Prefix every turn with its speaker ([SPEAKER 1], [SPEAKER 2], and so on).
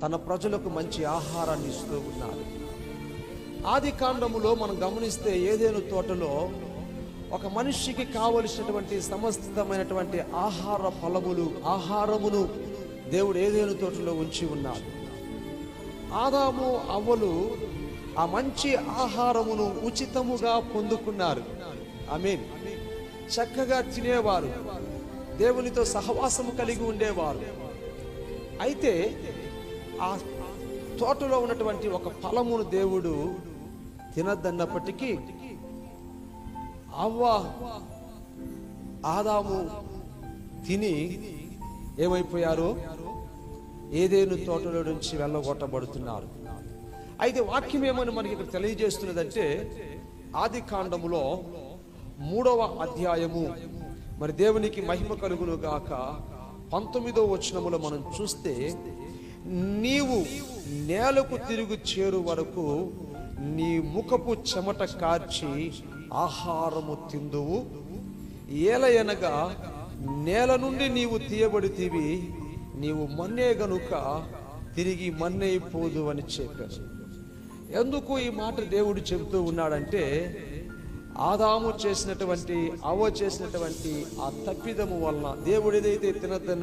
[SPEAKER 1] తన ప్రజలకు మంచి ఆహారాన్ని ఇస్తూ ఉన్నాడు ఆది కాండములో మనం గమనిస్తే ఏదేను తోటలో ఒక మనిషికి కావలసినటువంటి సమస్తమైనటువంటి ఆహార ఫలములు ఆహారమును దేవుడు ఏదేను తోటలో ఉంచి ఉన్నాడు. ఆదాము అవ్వలు ఆ మంచి ఆహారమును ఉచితముగా పొందుకున్నారు. మీన్ చక్కగా తినేవారు. దేవునితో సహవాసము కలిగి ఉండేవారు. అయితే ఆ తోటలో ఉన్నటువంటి ఒక ఫలమును దేవుడు తినద్దన్నప్పటికీ అవ్వ ఆదాము తిని ఏమైపోయారు? ఏదేను తోటలో నుంచి వెళ్ళగొట్టబడుతున్నారు. అయితే వాక్యం ఏమని మనకి ఇక్కడ తెలియజేస్తున్నదంటే ఆది కాండములో మూడవ అధ్యాయము. మరి దేవునికి మహిమ కలుగును గాక పంతొమ్మిదో వచనములో మనం చూస్తే నీవు నేలకు తిరుగు చేరు వరకు నీ ముఖపు చెమట కార్చి ఆహారము తిందువు. ఏలయనగా నేల నుండి నీవు తీయబడితివి నీవు మన్నే గనుక తిరిగి మన్నైపోదు అని చెప్పారు ఎందుకు ఈ మాట దేవుడు చెబుతూ ఉన్నాడంటే ఆదాము చేసినటువంటి అవ చేసినటువంటి ఆ తప్పిదము వలన దేవుడు ఏదైతే తినద్దన్న